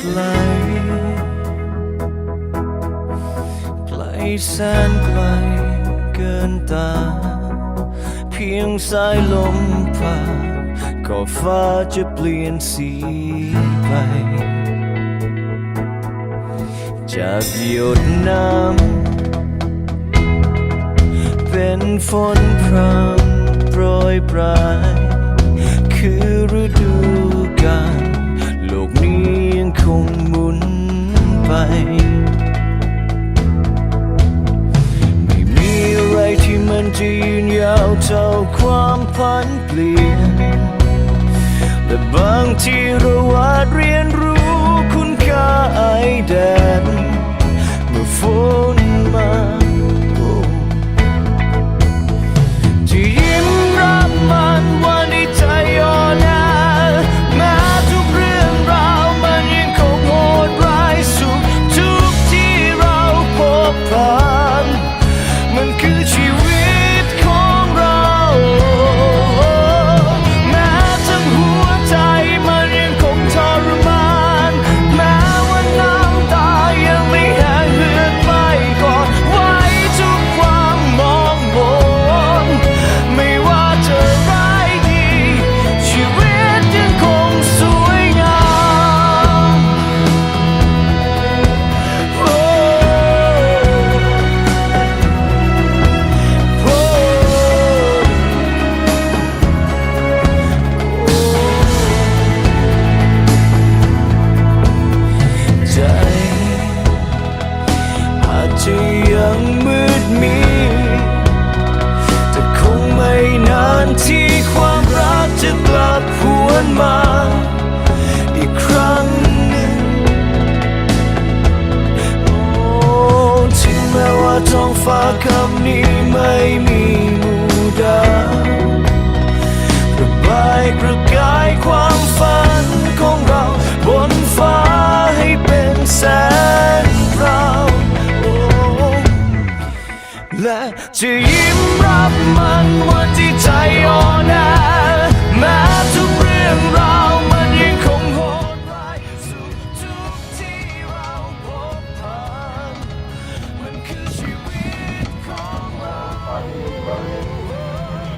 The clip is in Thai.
ไกล ไกลแสนไกลเกินตา เพียงสายลมผ่านก็ฟ้าจะเปลี่ยนสีไป จากหยดน้ำเป็นฝนพรำโปรยปลายคือ จะยืนยาวเท่าความพันเปลี่ยน และบางทีเราอาจเรียนรู้คุณค่าไอแดน มาอีกครั้งหนึ่งโอ้ถึงแม้ว่าท้องฟ้าคำนี้ไม่มีหมู่ดาวระบายประกายความฝันของเราบนฟ้าให้เป็นแสงพราวโอ้และจะยิ้มรับมันว่า